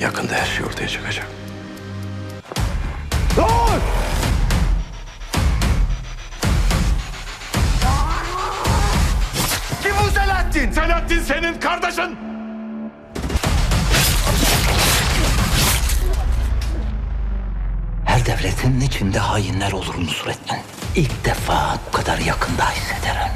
Yakında her şey ortaya çıkacak. Kim bu Selahattin? Selahattin senin kardeşin. Her devletin içinde hainler olur Nusrettin. İlk defa bu kadar yakında hissederim.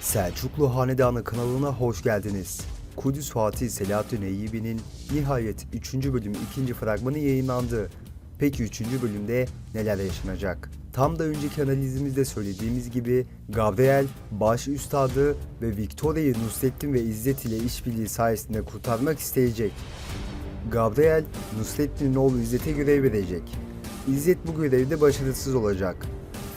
Selçuklu Hanedanı kanalına hoş geldiniz. Kudüs Fatih Selahattin Eyyubi'nin nihayet 3. bölüm 2. fragmanı yayınlandı. Peki 3. bölümde neler yaşanacak? Tam da önceki analizimizde söylediğimiz gibi Gabriel, baş üstadı ve Victoria'yı Nusrettin ve İzzet ile işbirliği sayesinde kurtarmak isteyecek. Gabriel, Nusrettin'in oğlu İzzet'e görev verecek. İzzet bu görevde başarısız olacak.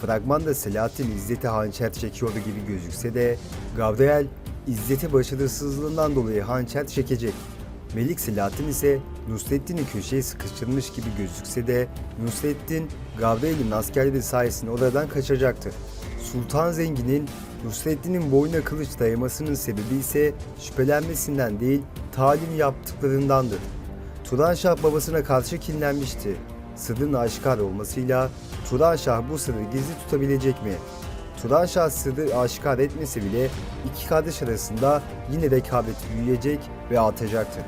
Fragmanda Selahattin İzzet'e hançer çekiyor gibi gözükse de Gabriel, İzzet'e başarısızlığından dolayı hançer çekecek. Melik Selahattin ise Nusrettin'i köşeye sıkıştırmış gibi gözükse de Nusrettin, Gabriel'in askerleri sayesinde oradan kaçacaktır. Sultan Zengin'in Nusrettin'in boyuna kılıç dayamasının sebebi ise şüphelenmesinden değil, talim yaptıklarındandır. Turanşah babasına karşı kinlenmişti. Sırrın aşikar olmasıyla Turanşah bu sırrı gizli tutabilecek mi? Turanşah sırrı aşikar etmese bile iki kardeş arasında yine rekabet büyüyecek ve artacaktır.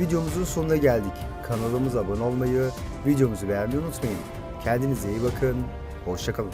Videomuzun sonuna geldik. Kanalımıza abone olmayı, videomuzu beğenmeyi unutmayın. Kendinize iyi bakın, hoşçakalın.